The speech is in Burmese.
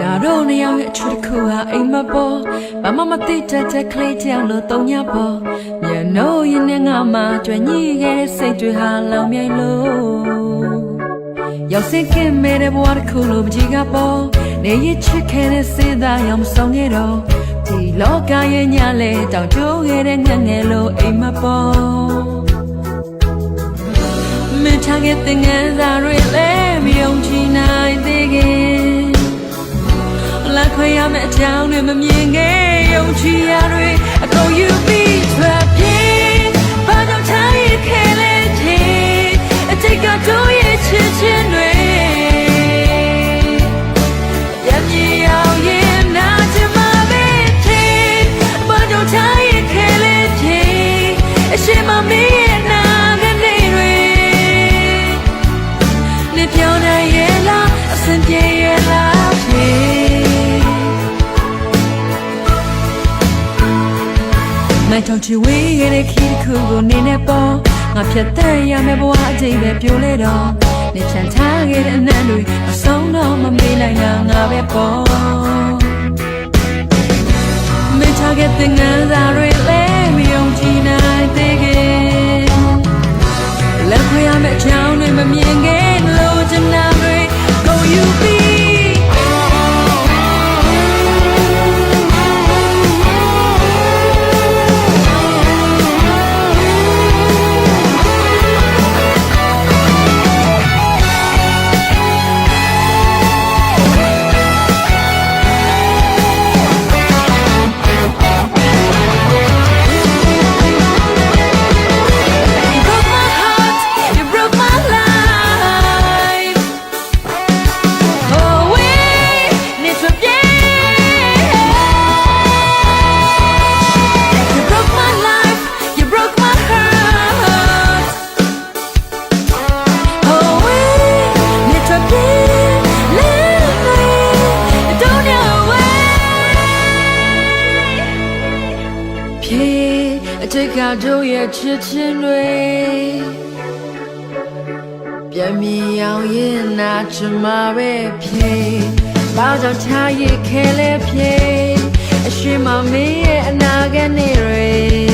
ငါတို့နှစ်ယောက်ရဲ့အချွတ်တစ်ခုဟာအိမ်မပေါ်ဘာမှမသိတတ်တဲ့ကလေးတစ်ယောက်လို့တုံညာပေါ်မျက်နှာရင်နဲ့ငါမှကြွညိခဲ့တဲ့စိတ်တွေဟာလောင်မြိုင်လို့ ရောက်စင်ကင်မဲ့တဲ့ဘဝတစ်ခုလို့မကြည့်ကပေါ်နေရချစ်ခဲ့တဲ့စေးသားရောင်မဆောင်ခဲ့တော့ဒီလောကရဲ့ညလဲတောင်ကျိုးခဲ့တဲ့ငငယ်လို့အိမ်မပေါ်မင်းထားခဲ့တဲ့ငန်းစာတွေလည်းမယုံကြည်နိုင်သေးခင်လက်ခွေရမယ့်အကြောင်းတွေမမြင်ခဲ့ မမင်းရဲ့နာကနေတွေနေပြောင်းနိုင်ရဲ့လားအစင်ပြေရဲ့လားဖြေမတော်ချီဝေးရဲ့တဲ့ခီးတစ်ခုကိုနေနဲ့ပေါ်ငါဖြတ်တဲ့ရမယ့်ဘဝအချိန်ပဲပြိုလဲတော့နေချန်ထားခဲ့တဲ့အနံ့တွေအဆုံးတော့မမေးနိုင်တာငါပဲပေါ်မင်းထားခဲ့တဲ့ငန်းစာတွေ မယ့်အကြောင်းတွေမမြင်ခဲ့လို့ချင်တာတွေ တိတ်ကတို့ရဲ့ချစ်ချင်းတွေပြန်မြင်အောင်ရင်နာချင်မှာပဲဖြေဘာကြောင့်ထားရခဲ့လဲဖြေအရှိမမင်းရဲ့အနာဂတ်နဲ့